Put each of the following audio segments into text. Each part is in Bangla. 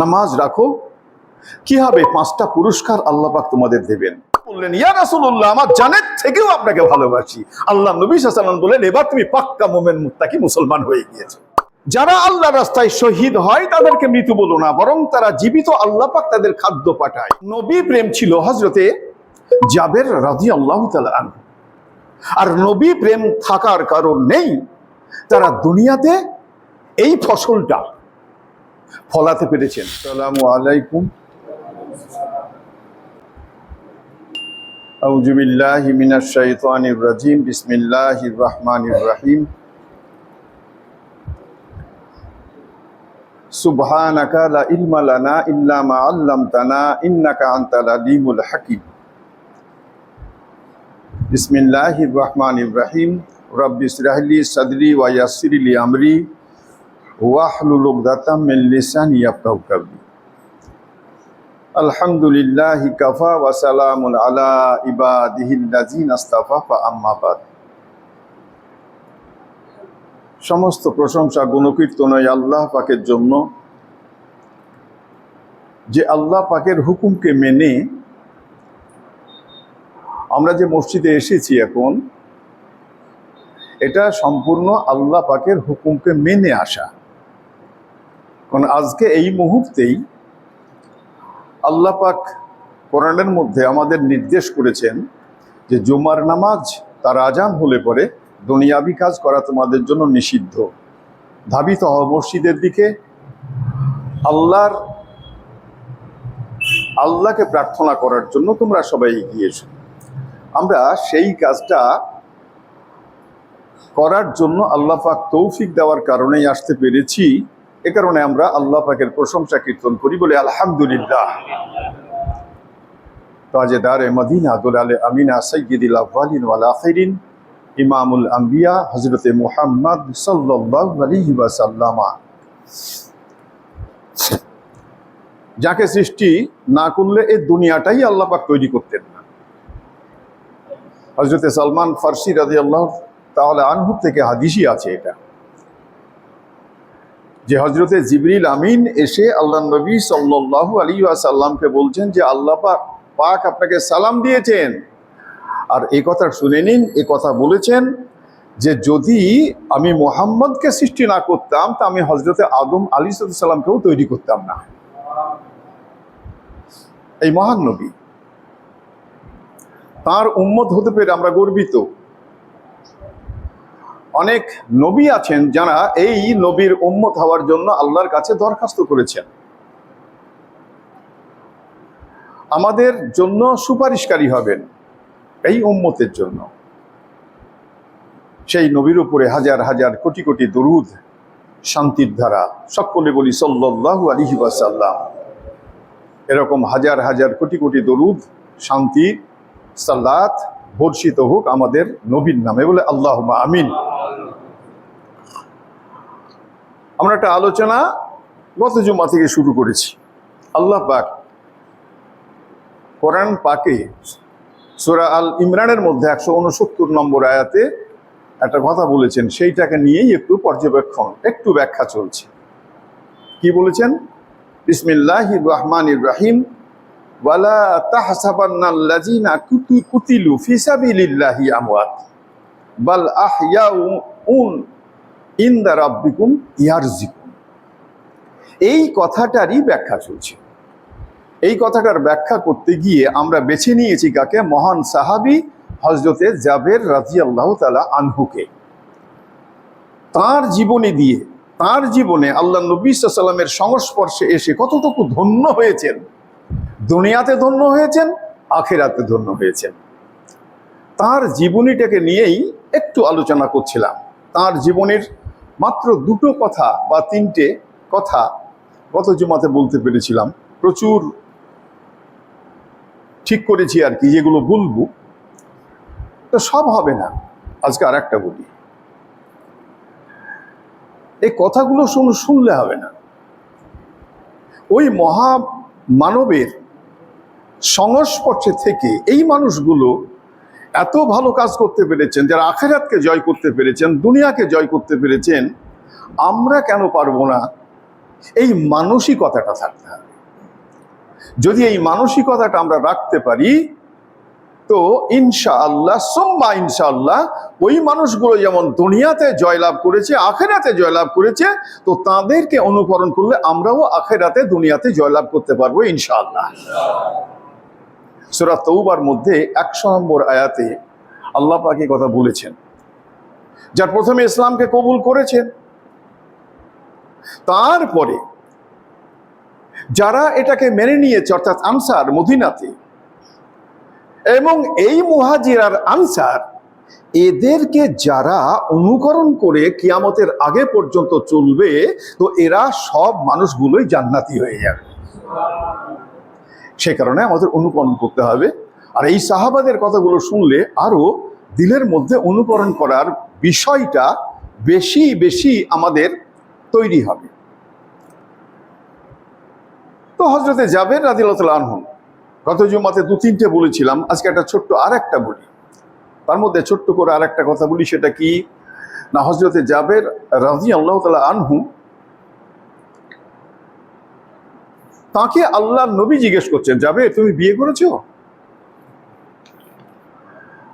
নামাজ রাখো। কি হবে? পাঁচটা পুরস্কার আল্লাহ পাক তোমাদের দেবেন। বললেন, ইয়া রাসূলুল্লাহ, আমার জানের থেকেও আপনাকে ভালোবাসি। আল্লাহ নবী সাল্লাল্লাহু বললেন, এবার তুমি পাক্কা মোমেন, মুত্তাকি মুসলমান হয়ে গিয়েছো। যারা আল্লাহ রাস্তায় শহীদ হয়, তাদেরকে মৃত্যু বলো না, বরং তারা জীবিত আল্লাহ পাক তাদের খাদ্য পাঠায়। নবী প্রেম ছিল হজরতে জাবের রাজি আল্লাহ আনহু। আর নবী প্রেম থাকার কারণ নেই, তারা দুনিয়াতে এই ফসলটা ফলাতে পেরেছেন। সালাম আলাইকুম। আউজুবিল্লাহ মিনাশ শাইতানির রাজিম। বিসমিল্লাহির রহমানির রহিম। সুবহানাকা লা ইলমা লানা ইল্লা মা 'আল্লামতানা ইন্নাকা আনতাল আলিমুল হাকিম। বিসমিল্লাহির রহমানির রহিম। রব্বি ইসরাহলি সাদরি ওয়া ইয়াসসিরলি আমরি। আস্তাফা সমস্ত প্রশংসা গুণকীর্তনয় আল্লাহ পাকের জন্য। যে আল্লাহ পাকের হুকুমকে মেনে আমরা যে মসজিদে এসেছি এখন, এটা সম্পূর্ণ আল্লাহ পাকের হুকুমকে মেনে আসা। কারণ আজকে এই মুহূর্তেই আল্লাহ পাক কোরআনের মধ্যে আমাদের নির্দেশ করেছেন যে জুমার নামাজ তার আজান হলে পরে দুনিয়াবি কাজ করা তোমাদের জন্য নিষিদ্ধ। ধাবিত হও মসজিদের দিকে। আল্লাহর, আল্লাহকে প্রার্থনা করার জন্য তোমরা সবাই এগিয়ে এসো। আমরা সেই কাজটা করার জন্য আল্লাহ পাক তৌফিক দেওয়ার কারণেই আসতে পেরেছি। এ কারণে আমরা আল্লাহ পাকের প্রশংসা কীর্তন করি বলে আলহামদুলিল্লাহ। মদিনা আমিনা সৈয়দিল ইমামুল আম্বিয়া মুহাম্মদ যাকে সৃষ্টি না করলে এই দুনিয়াটাই আল্লাহ পাক তৈরি করতেন না। হজরতে সালমান ফার্সি রাজি আল্লাহ তাহলে আনহু থেকে হাদিসই আছে এটা। যে হজরতে জিবরিল আমিন এসে আল্লাহ নবী সাল্লাল্লাহু আলী সাল্লামকে বলছেন যে আল্লাহ পাক পাক আপনাকে সালাম দিয়েছেন। আর এই কথা শুনে নিন এ কথা বলেছেন যে যদি আমি মোহাম্মদকে সৃষ্টি না করতাম, তা আমি হজরতে আদম আলী সাল্লামকেও তৈরি করতাম না। এই মহান নবী, তার উম্মত হতে পেরে আমরা গর্বিত। অনেক নবী আছেন যারা এই নবীর উম্মত হওয়ার জন্য আল্লাহর কাছে দরখাস্ত করেছেন। আমাদের জন্য সুপারিশকারী হবেন এই উম্মতের জন্য। সেই নবীর উপরে হাজার হাজার কোটি কোটি দরুদ, শান্তির ধারা, সকলে বলি সাল্লাল্লাহু আলাইহি ওয়াসাল্লাম। এরকম হাজার হাজার কোটি কোটি দরুদ, শান্তি সাল্লাত বর্ষিত হোক আমাদের নবীর নামে বলে আল্লাহ আমিন। আমরা একটা আলোচনা গত জুমা থেকে শুরু করেছি। আল্লাহ পাক কোরআন পাকে সোরা আল ইমরানের মধ্যে একশো উনসত্তর নম্বর আয়াতে একটা কথা বলেছেন, সেইটাকে নিয়েই একটু পর্যবেক্ষণ, একটু ব্যাখ্যা চলছে। কি বলেছেন? বিসমিল্লাহ রহমান রাহিম, ওয়ালা তাহসাবান্নাল্লাযিনা কুতু কুতিলু ফি সাবিলিল্লাহি আমওয়াত, বাল আহইয়াউন ইনদা রাব্বিকুম ইয়ারজিকুন। এই কথাটারই ব্যাখ্যা চলছে। এই কথাটার ব্যাখ্যা করতে গিয়ে আমরা বেছে নিয়েছি কাকে? মহান সাহাবি হজরতে জাবের রাজি আল্লাহ তালা আনহুকে। তার জীবনী দিয়ে, তার জীবনে আল্লাহ নবী সাল্লামের সংস্পর্শে এসে কতটুকু ধন্য হয়েছেন? দুনিয়াতে ধন্য হয়েছেন, আখেরাতে ধন্য হয়েছেন। তার জীবনীটাকে নিয়েই একটু আলোচনা করছিলাম। তার জীবনের মাত্র দুটো কথা বা তিনটে কথা গত জুমাতে বলতে পেরেছিলাম। প্রচুর ঠিক করেছি আর কি, যেগুলো বলব। তো সব হবে না, আজকে আর একটা বলি। এই কথাগুলো শুন, শুনলে হবে না। ওই মহা মানবের সংস্পর্শে থেকে এই মানুষগুলো এত ভালো কাজ করতে পেরেছেন, যারা আখেরাতকে জয় করতে পেরেছেন, দুনিয়াকে জয় করতে পেরেছেন, আমরা কেন পারব না? এই মানসিকতাটা থাকতে হবে। যদি এই মানসিকতাটা আমরা রাখতে পারি, তো ইনশাআল্লাহ, সোম্মা ইনশাআল্লাহ, ওই মানুষগুলো যেমন দুনিয়াতে জয়লাভ করেছে, আখেরাতে জয়লাভ করেছে, তো তাদেরকে অনুকরণ করলে আমরাও আখেরাতে দুনিয়াতে জয়লাভ করতে পারব ইনশাআল্লাহ। সুরা তৌবার মধ্যে একশো নম্বর আয়াতে আল্লাহ পাকে কথা বলেছেন, যার প্রথমে ইসলামকে কবুল করেছেন। তারপরে যারা এটাকে মেনে নিয়েছে, অর্থাৎ আনসার মদিনাতে, এবং এই মুহাজিরার আনসার, এদেরকে যারা অনুকরণ করে কিয়ামতের আগে পর্যন্ত চলবে, তো এরা সব মানুষগুলোই জান্নাতি হয়ে যাবে। সে কারণে আমাদের অনুকরণ করতে হবে। আর এই সাহাবাদের কথাগুলো শুনলে আরও দিলের মধ্যে অনুকরণ করার বিষয়টা বেশি বেশি আমাদের তৈরি হবে। তো হজরতে যাবের রাদিল্লাহ আনহুম গত জুমাতে দু তিনটে বলেছিলাম, আজকে একটা ছোট্ট আর একটা বলি। তার মধ্যে ছোট্ট করে আর একটা কথা বলি, সেটা কি? না হজরতে জাবের রাজি আল্লাহ তালা আনহু তাকে আল্লাহ নবী জিজ্ঞেস করছেন যাবে তুমি বিয়ে করেছ?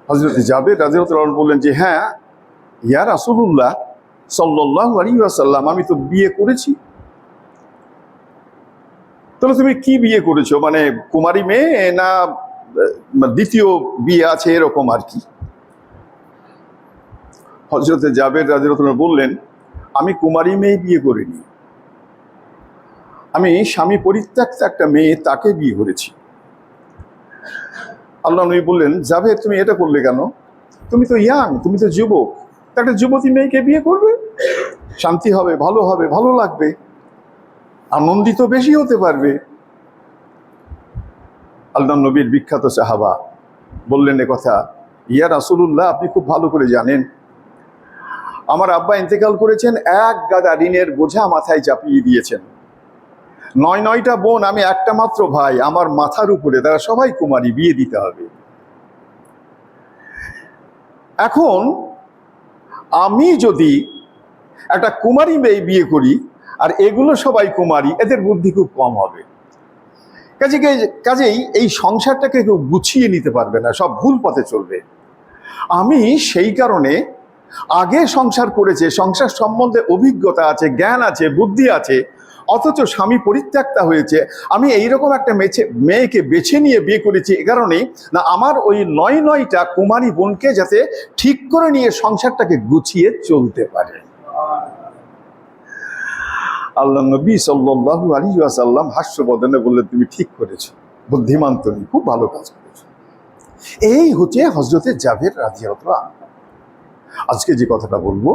হজরত জাবের রাজি বললেন যে হ্যাঁ ইয়া রাসুল্লাহ সাল্লাহ আলী আসাল্লাম আমি তো বিয়ে করেছি। তাহলে তুমি কি বিয়ে করেছ? মানে কুমারী মেয়ে না দ্বিতীয় বিয়ে আছে এরকম আর কি? হজরতে জাবের রাজিরতন বললেন, আমি কুমারী মেয়ে বিয়ে করিনি। আমি স্বামী পরিত্যক্ত একটা মেয়ে, তাকে বিয়ে করেছি। আল্লাহ নবী বললেন যাবে তুমি এটা করলে কেন? তুমি তো ইয়াং, তুমি তো যুবক। একটা যুবতী মেয়েকে বিয়ে করবে? শান্তি হবে, ভালো হবে, ভালো লাগবে। আনন্দিত বেশি হতে পারবে। আল্লাহ নবীর বিখ্যাত সাহাবা বললেন এ কথা, ইয়া রাসুলুল্লাহ, আপনি খুব ভালো করে জানেন। আমার আব্বা ইন্তেকাল করেছেন, এক গাদা ঋণের বোঝা মাথায় চাপিয়ে দিয়েছেন। নয় নয়টা বোন আমি একটা মাত্র ভাই, আমার মাথার উপরে, তারা সবাই কুমারী, বিয়ে দিতে হবে। এখন আমি যদি একটা কুমারী মেয়ে বিয়ে করি, আর এগুলো সবাই কুমারী, এদের বুদ্ধি খুব কম হবে। কাজে, কাজেই এই সংসারটাকে কেউ গুছিয়ে নিতে পারবে না, সব ভুল পথে চলবে। আমি সেই কারণে আগে সংসার করেছে, সংসার সম্বন্ধে অভিজ্ঞতা আছে, জ্ঞান আছে, বুদ্ধি আছে অথচ স্বামী পরিত্যক্তা হয়েছে। আমি এইরকম একটা মেছে মেয়েকে বেছে নিয়ে বিয়ে করেছি এ কারণেই না আমার ওই নয় নয়টা কুমারী বোনকে যাতে ঠিক করে নিয়ে সংসারটাকে গুছিয়ে চলতে পারে। আল্লাহ নবী সাল্লাল্লাহু আলাইহি ওয়াসাল্লাম হাস্যবদনে বললেন, তুমি ঠিক করেছ। বুদ্ধিমান তুমি, খুব ভালো কাজ করেছ। এই হচ্ছে হজরতে জাভের রাজিয়াত আজকে যে কথাটা বলব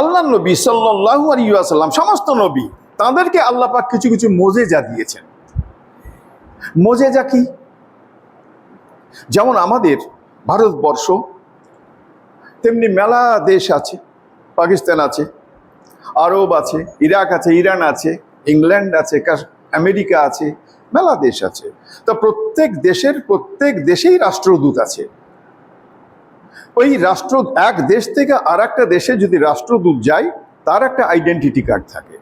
আল্লাহ নবী সাল্লাল্লাহু আলাইহি ওয়াসাল্লাম, সমস্ত নবী, তাদেরকে আল্লাহ পাক কিছু কিছু মোজেজা দিয়েছেন। মোজেজা কি? যেমন আমাদের ভারতবর্ষ, তেমনি মেলা দেশ আছে, পাকিস্তান আছে, আরব আছে, ইরাক আছে, ইরান আছে, ইংল্যান্ড আছে আমেরিকা আছে, মেলা দেশ আছে। তা প্রত্যেক দেশের, প্রত্যেক দেশেই রাষ্ট্রদূত আছে। ওই রাষ্ট্র এক দেশ থেকে আর একটা দেশে যদি রাষ্ট্রদূত যায়, তার একটা আইডেন্টিটি কার্ড থাকে।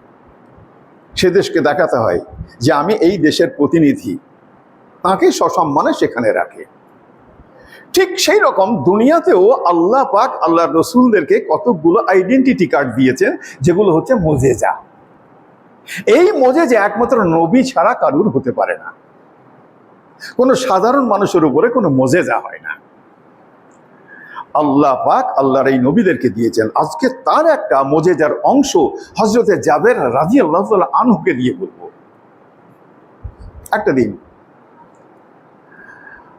সে দেশকে দেখাতে হয় যে আমি এই দেশের প্রতিনিধি। তাকে সসম্মানে সেখানে রাখে। ঠিক সেই রকম দুনিয়াতেও আল্লাহ পাক আল্লাহ রসুলদেরকে কতকগুলো আইডেন্টিটি কার্ড দিয়েছেন, যেগুলো হচ্ছে মোজেজা। এই মোজেজা একমাত্র নবী ছাড়া কারুর হতে পারে না। কোনো সাধারণ মানুষের উপরে কোনো মোজেজা হয় না। আল্লাহ পাক আল্লাহর এই নবীদেরকে দিয়েছেন। আজকে তার একটা মোজেজার অংশ হজরতে জাবের রাজি আল্লাহ আনহুকে দিয়ে বলব। একটা দিন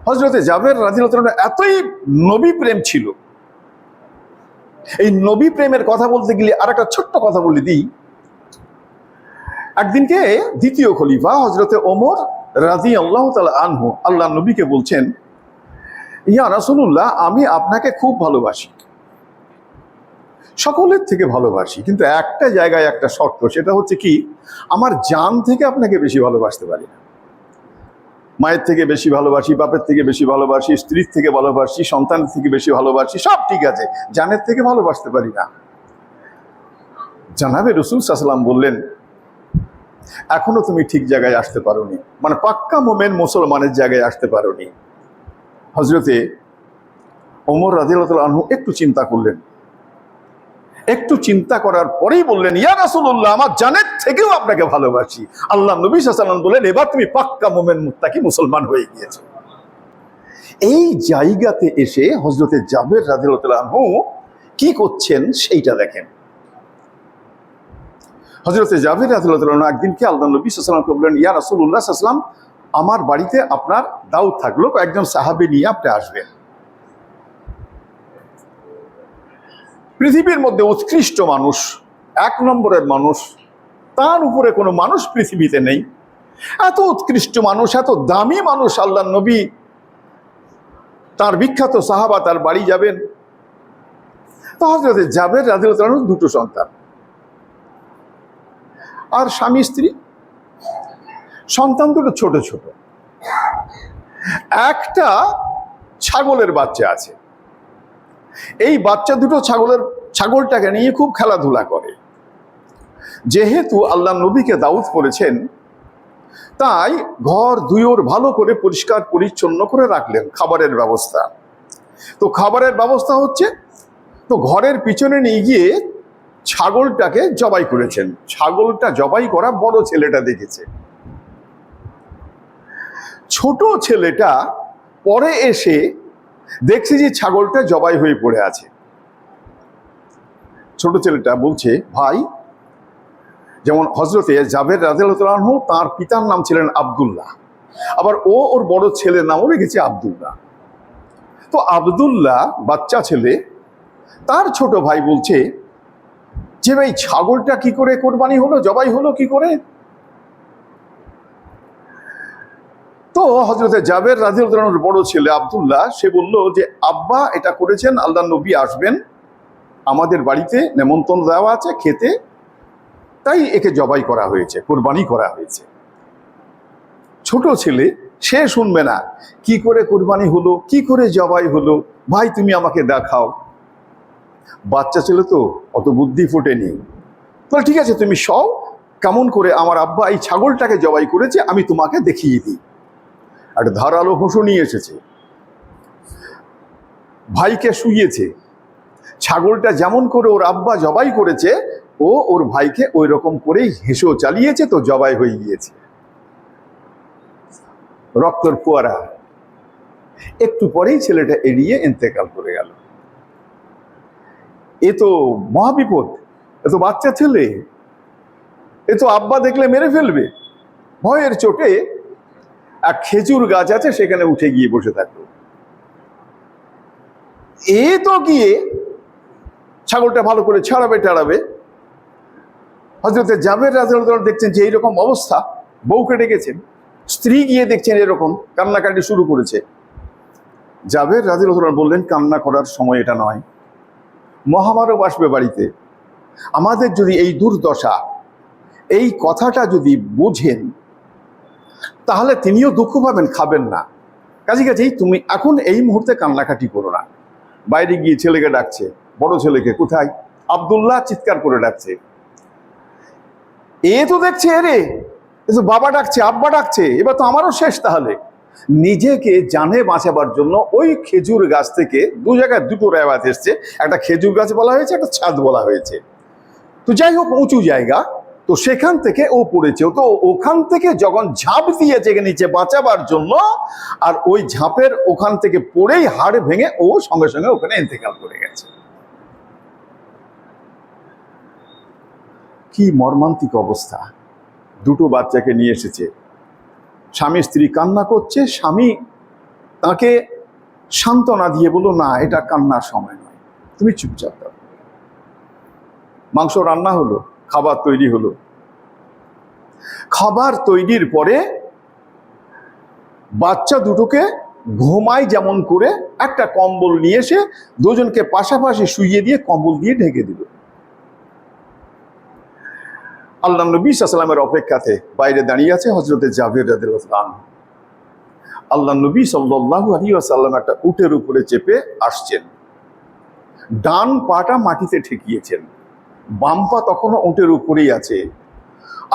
হজরতে জাবের রাজিল এতই নবী প্রেম ছিল। এই নবী প্রেমের কথা বলতে গেলে আর একটা ছোট্ট কথা বলে দিই। একদিনকে দ্বিতীয় খলিফা হজরতে ওমর রাজি আল্লাহ তালা আনহু আল্লাহ নবীকে বলছেন ইয়া রাসুল্লাহ আমি আপনাকে খুব ভালোবাসি। সকলের থেকে ভালোবাসি, কিন্তু একটা জায়গায় একটা শর্ত, সেটা হচ্ছে কি, আমার জান থেকে আপনাকে বেশি ভালোবাসতে পারি না। মায়ের থেকে বেশি ভালোবাসি, বাপের থেকে বেশি ভালোবাসি, স্ত্রীর থেকে ভালোবাসি, সন্তানের থেকে বেশি ভালোবাসি, সব ঠিক আছে, জানের থেকে ভালোবাসতে পারি না। জানাবে রসুল সাল্লাম বললেন, এখনও তুমি ঠিক জায়গায় আসতে পারোনি মানে পাক্কা মোমেন মুসলমানের জায়গায় আসতে পারোনি। হজরতে ওমর রাজিয়াল আনহু একটু চিন্তা করলেন। একটু চিন্তা করার পরেই বললেন, ইয়া রাসূলুল্লাহ, আমার জানের থেকেও আপনাকে ভালোবাসি। আল্লাহ নবী সাল্লাম বললেন, এবার তুমি পাক্কা মোমেন, মুত্তাকি মুসলমান হয়ে গিয়েছো। এই জায়গাতে এসে হজরতে জাবের আনহু কি করছেন সেইটা দেখেন। হজরতে জাভের রাজুল্লাহ একদিনকে আল্লাহ নবী সাল্লামকে বললেন, ইয়া রাসুল্লাহ আমার বাড়িতে আপনার দাউদ থাকল, একজন সাহাবি নিয়ে আপনি আসবেন। পৃথিবীর মধ্যে উৎকৃষ্ট মানুষ, এক নম্বরের মানুষ, তার উপরে কোনো মানুষ পৃথিবীতে নেই। এত উৎকৃষ্ট মানুষ, এত দামি মানুষ আল্লাহ নবী, তার বিখ্যাত সাহাবা তার বাড়ি যাবেন। তো হজরতে জাবের রাজুল্লাহ দুটো সন্তান। আর স্বামী স্ত্রী সন্তান দুটো ছোট ছোট। একটা ছাগলের বাচ্চা আছে। এই বাচ্চা দুটো ছাগলের, ছাগলটাকে নিয়ে খুব খেলাধুলা করে। যেহেতু আল্লাহ নবীকে দাউদ করেছেন তাই ঘর দুয়োর ভালো করে পরিষ্কার পরিচ্ছন্ন করে রাখলেন খাবারের ব্যবস্থা। তো খাবারের ব্যবস্থা হচ্ছে, তো ঘরের পিছনে নিয়ে গিয়ে ছাগলটাকে জবাই করেছেন। ছাগলটা জবাই করা বড় ছেলেটা দেখেছে। ছোট ছেলেটা পরে এসে দেখছে যে ছাগলটা জবাই হয়ে পড়ে আছে। ছোট ছেলেটা বলছে, ভাই, যেমন হজরতে জাভের রাজু তার পিতার নাম ছিলেন আবদুল্লাহ। আবার ও ওর বড় ছেলের নামও রেখেছে আবদুল্লাহ। তো আবদুল্লাহ, বাচ্চা ছেলে, তার ছোট ভাই বলছে, যে ভাই, ছাগলটা কি করে কোরবানি হলো, জবাই হলো কি করে? তো হজরতে জাবের রাজিউদ্দানোর বড় ছেলে আবদুল্লাহ, সে বলল যে, আব্বা, এটা করেছেন আল্লাহ নবী আসবেন, আমাদের বাড়িতে নেমন্তন্ন দেওয়া আছে খেতে। তাই একে জবাই করা হয়েছে, কোরবানি করা হয়েছে। ছোট ছেলে, সে শুনবে না, কি করে কোরবানি হলো, কি করে জবাই হলো, ভাই তুমি আমাকে দেখাও। বাচ্চা ছেলে তো অত বুদ্ধি ফোটেনি। তাহলে ঠিক আছে, তুমি সব কেমন করে আমার আব্বা এই ছাগলটাকে জবাই করেছে, আমি তোমাকে দেখিয়ে দিই। একটা ধারালো হুঁসু নিয়ে এসেছে। ভাইকে শুইয়েছে। ছাগলটা যেমন করে ওর আব্বা জবাই করেছে, ও ওর ভাইকে ওই রকম করেই হেসো চালিয়েছে তো জবাই হয়ে গিয়েছে। রক্তর ফোয়ারা। একটু পরেই ছেলেটা এড়িয়ে ইন্তেকাল করে গেল। এ তো মহাবিপদ, এ তো বাচ্চা ছেলে, এ তো আব্বা দেখলে মেরে ফেলবে। ভয়ের চোটে এক খেজুর গাছ আছে, সেখানে উঠে গিয়ে বসে থাকল এ তো গিয়ে ছাগলটা ভালো করে ছাড়াবে, টাড়াবে। হজরতে জাবের রাজা দেখছেন যে এইরকম অবস্থা, বউকে ডেকেছেন, স্ত্রী গিয়ে দেখছেন এরকম কান্নাকাটি শুরু করেছে। জাবের রাজিল বললেন, কান্না করার সময় এটা নয়। মহামারব আসবে বাড়িতে। আমাদের যদি এই দুর্দশা, এই কথাটা যদি বুঝেন তাহলে তিনিও দুঃখ পাবেন, খাবেন না। কাজে কাজেই তুমি এখন এই মুহূর্তে কান্নাকাটি করো না। বাইরে গিয়ে ছেলেকে ডাকছে, বড় ছেলেকে, কোথায়? আবদুল্লাহ চিৎকার করে ডাকছে। এ তো দেখছে রে! এ তো বাবা ডাকছে, আব্বা ডাকছে, এবার তো আমারও শেষ তাহলে। নিজেকে জানে বাঁচাবার জন্য ওই খেজুর গাছ থেকে দু জায়গায় দুটো রেওয়াজ এসছে। একটা খেজুর গাছ বলা হয়েছে, একটা ছাদ বলা হয়েছে। তো যাই হোক, উঁচু জায়গা। তো সেখান থেকে ও পড়েছে। তো ওখান থেকে যখন ঝাঁপ দিয়েছে নিচে বাঁচাবার জন্য, আর ওই ঝাঁপের ওখান থেকে পড়েই হাড় ভেঙে ও সঙ্গে সঙ্গে ওখানে ইন্তেকাল করে গেছে। কি মর্মান্তিক অবস্থা। দুটো বাচ্চাকে নিয়ে এসেছে। স্বামী স্ত্রী কান্না করছে, স্বামী তাকে সান্ত্বনা দিয়ে বলল, না, এটা কান্নার সময় নয়। তুমি চুপচাপ মাংস রান্না হলো। খাবার তৈরি হলো। খাবার তৈরির পরে বাচ্চা দুটোকে ঘুমায় যেমন করে একটা কম্বল নিয়ে এসে দুজনকে পাশাপাশি শুইয়ে দিয়ে কম্বল দিয়ে ঢেকে দিল। আল্লাহ নবী সাল্লামের অপেক্ষাতে বাইরে দাঁড়িয়ে আছে হজরতে জাভের রাদিল্লাহ আল্লাহ নবী সাল্লাহ আলী আসাল্লাম একটা উটের উপরে চেপে আসছেন। ডান পাটা মাটিতে ঠেকিয়েছেন। বাম্পা তখনও উটের উপরেই আছে।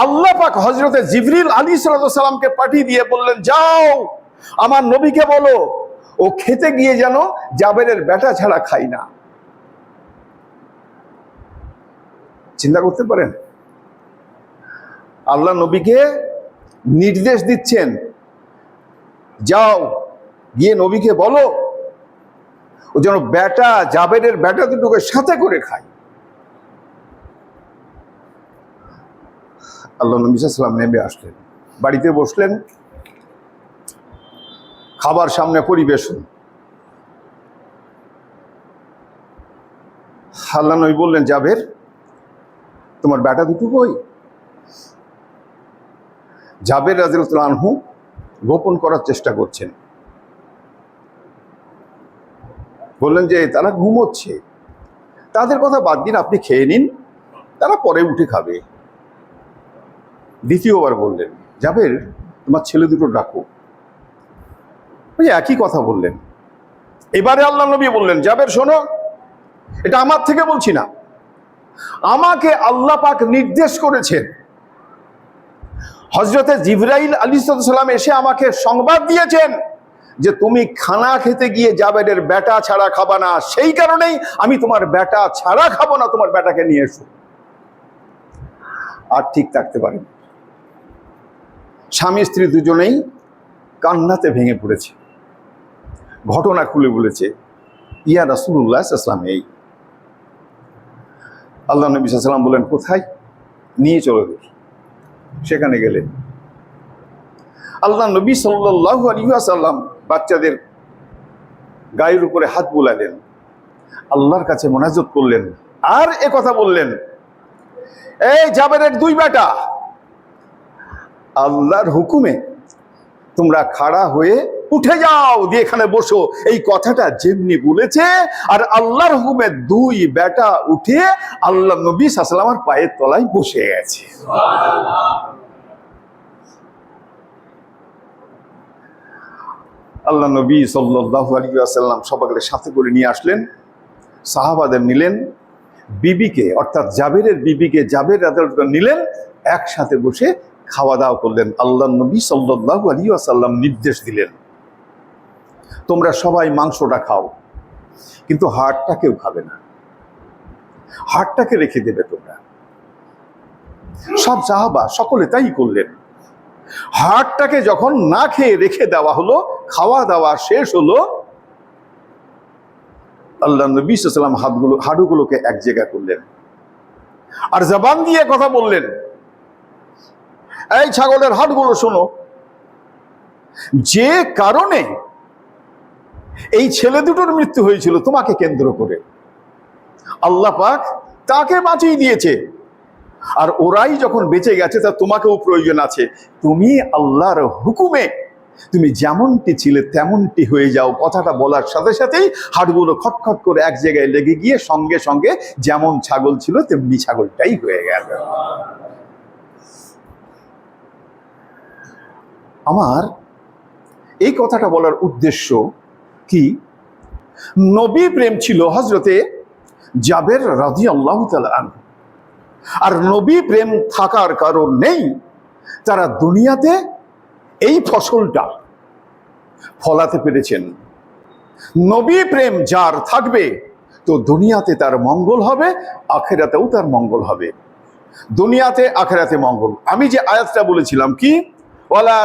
আল্লাহ পাক হজরতে জিবরিল আলী সালামকে পাঠিয়ে দিয়ে বললেন, যাও, আমার নবীকে বলো, ও খেতে গিয়ে যেন জাবেরের বেটা ছাড়া খাই না। চিন্তা করতে পারেন? আল্লাহ নবীকে নির্দেশ দিচ্ছেন, যাও, গিয়ে নবীকে বলো, ও যেন বেটা জাবেরের বেটা দুটোকে সাথে করে খায়। আল্লাহ নবী সাল্লাম নেমে আসলেন। বাড়িতে বসলেন। খাবার সামনে পরিবেশন। আল্লাহ নবী বললেন, জাবের, তোমার বেটা দুটো কই? জাবের রাজিউল আনহু গোপন করার চেষ্টা করছেন। বললেন যে, তারা ঘুমোচ্ছে। তাদের কথা বাদ দিন, আপনি খেয়ে নিন। তারা পরে উঠে খাবে। দ্বিতীয়বার বললেন, জাবের, তোমার ছেলে দুটো ডাকো। ওই একই কথা বললেন। এবারে আল্লাহ নবী বললেন, জাবের, শোনো, এটা আমার থেকে বলছি না। আমাকে আল্লাহ পাক নির্দেশ করেছেন। হজরতে জিব্রাইল আলী সাল্লাম এসে আমাকে সংবাদ দিয়েছেন যে তুমি খানা খেতে গিয়ে জাবেরের বেটা ছাড়া খাবা না। সেই কারণেই আমি তোমার বেটা ছাড়া খাব না, তোমার বেটাকে নিয়ে এসো। আর ঠিক থাকতে পারেন। স্বামী, স্ত্রী দুজনেই কান্নাতে ভেঙে পড়েছে। ঘটনা খুলে বলেছে, ইয়া রাসুল্লাহ ইসলাম এই। আল্লাহ নবী সাল্লাম বলেন কোথায়? নিয়ে চলে দেখি। সেখানে গেলেন। আল্লাহ নবী সাল্লাহ আলিহাসাল্লাম বাচ্চাদের গায়ের উপরে হাত বুলালেন। আল্লাহর কাছে মোনাজত করলেন। আর এ কথা বললেন, এই জাবেরের দুই বেটা আল্লাহর হুকুমে তোমরা খাড়া হয়ে উঠে যাও, দিয়ে এখানে বসো। এই কথাটা যেমনি বলেছে, আর আল্লাহর হুকুমে দুই বেটা উঠে আল্লাহ নবী সাসালামার পায়ের তলায় বসে গেছে। আল্লাহ নবী সাল্লাহ আলী আসাল্লাম সবাইকে সাথে করে নিয়ে আসলেন, সাহাবাদের নিলেন, বিবিকে, অর্থাৎ জাবেরের বিবিকে জাবের রাজার নিলেন, একসাথে বসে খাওয়া দাওয়া করলেন। আল্লাহ নবী সাল্লাহ আলী আসাল্লাম নির্দেশ দিলেন, তোমরা সবাই মাংসটা খাও, কিন্তু হাড়টা কেউ খাবে না। হাড়টাকে রেখে দেবে তোমরা। সব সাহাবা সকলে তাই করলেন। হাড়টাকে যখন না খেয়ে রেখে দেওয়া হলো খাওয়া দাওয়া শেষ হলো আল্লাহ নবী সাল্লাম হাতগুলো হাড়ুগুলোকে এক জায়গায় করলেন। আর জবান দিয়ে কথা বললেন। এই ছাগলের হাটগুলো শোনো। যে কারণে এই ছেলে দুটোর মৃত্যু হয়েছিল, তোমাকে কেন্দ্র করে। আল্লাহ পাক তাকে বাঁচিয়ে দিয়েছে। আর ওরাই যখন বেঁচে গেছে, তা তোমাকেও প্রয়োজন আছে। তুমি আল্লাহর হুকুমে তুমি যেমনটি ছিলে, তেমনটি হয়ে যাও। কথাটা বলার সাথে সাথেই হাড়গুলো খটখট করে এক জায়গায় লেগে গিয়ে সঙ্গে সঙ্গে যেমন ছাগল ছিল, তেমনি ছাগলটাই হয়ে গেল। আমার এই কথাটা বলার উদ্দেশ্য কি? নবী প্রেম ছিল হজরতে জাবের রাজি আল্লাহ আর নবী প্রেম থাকার কারণ নেই তারা দুনিয়াতে এই ফসলটা ফলাতে পেরেছেন। নবী প্রেম যার থাকবে তো দুনিয়াতে তার মঙ্গল হবে, আখেরাতেও তার মঙ্গল হবে। দুনিয়াতে, আখেরাতে মঙ্গল। আমি যে আয়াতটা বলেছিলাম কি? ওয়ালা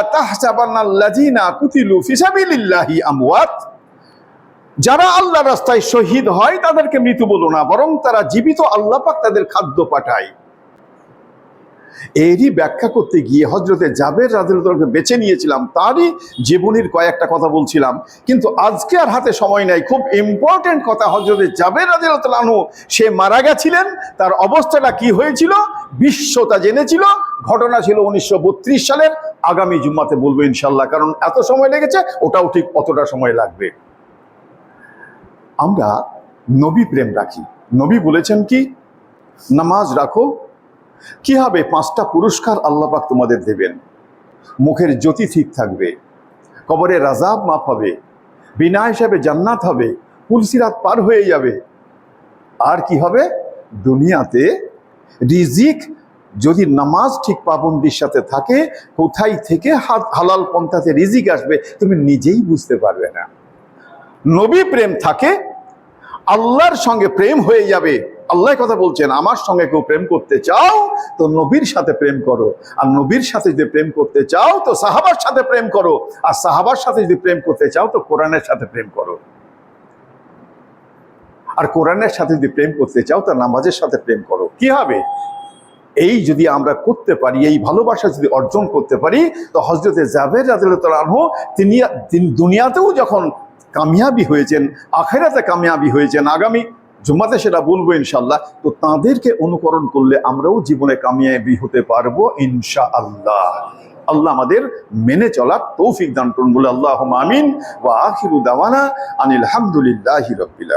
যারা আল্লাহ রাস্তায় শহীদ হয়, তাদেরকে মৃত্যু বলো না, বরং তারা জীবিত আল্লাহ পাক তাদের খাদ্য পাঠায়। এরই ব্যাখ্যা করতে গিয়ে হজরতে জাবের রাজুলকে বেছে নিয়েছিলাম, তারই জীবনীর কয়েকটা কথা বলছিলাম। কিন্তু আজকে আর হাতে সময় নাই, খুব ইম্পর্টেন্ট কথা হজরতে জাবের রাজু সে মারা গেছিলেন, তার অবস্থাটা কি হয়েছিল বিশ্ব তা জেনেছিল, ঘটনা ছিল উনিশশো সালের, আগামী জুম্মাতে বলব ইনশাল্লাহ, কারণ এত সময় লেগেছে, ওটাও ঠিক অতটা সময় লাগবে। আমরা নবী প্রেম রাখি। নবী বলেছেন কি, নামাজ রাখো, কি হবে, পাঁচটা পুরস্কার আল্লাপাক তোমাদের দেবেন। মুখের জ্যোতি ঠিক থাকবে, কবরে রাজাব মাফ হবে, বিনা হিসাবে জান্নাত হবে পুলসিরাত পার হয়ে যাবে। আর কি হবে, দুনিয়াতে রিজিক যদি নামাজ ঠিক পাবন্দির সাথে থাকে, কোথায় থেকে হালাল পন্থাতে রিজিক আসবে, তুমি নিজেই বুঝতে পারবে না। নবী প্রেম থাকে, আল্লাহর সঙ্গে প্রেম হয়ে যাবে। আল্লাহ কথা বলছেন, আমার সঙ্গে কেউ প্রেম করতে চাও, তো নবীর সাথে প্রেম করো। আর নবীর সাথে যদি প্রেম করতে চাও, তো সাহাবার সাথে প্রেম করো। আর সাহাবার সাথে যদি প্রেম করতে চাও, তো কোরআনের সাথে প্রেম করো। আর কোরআনের সাথে যদি প্রেম করতে চাও, তো নামাজের সাথে প্রেম করো। কি হবে? এই যদি আমরা করতে পারি, এই ভালোবাসা যদি অর্জন করতে পারি, তো হজরতে জাভের রাজু তিনি দুনিয়াতেও যখন কামিয়াবি হয়েছেন, আখেরাতে কামিয়াবি হয়েছেন, আগামী জুম্মাতে সেটা বলব ইনশাল্লাহ তো তাদেরকে অনুকরণ করলে আমরাও জীবনে কামিয়াবি হতে পারব ইনশা আল্লাহ আল্লাহ আমাদের মেনে চলার তৌফিক দান করুন বলে আল্লাহ আমিন। ওয়া আখিরু দাওয়ানা আনিল হামদুলিল্লাহি রাব্বিল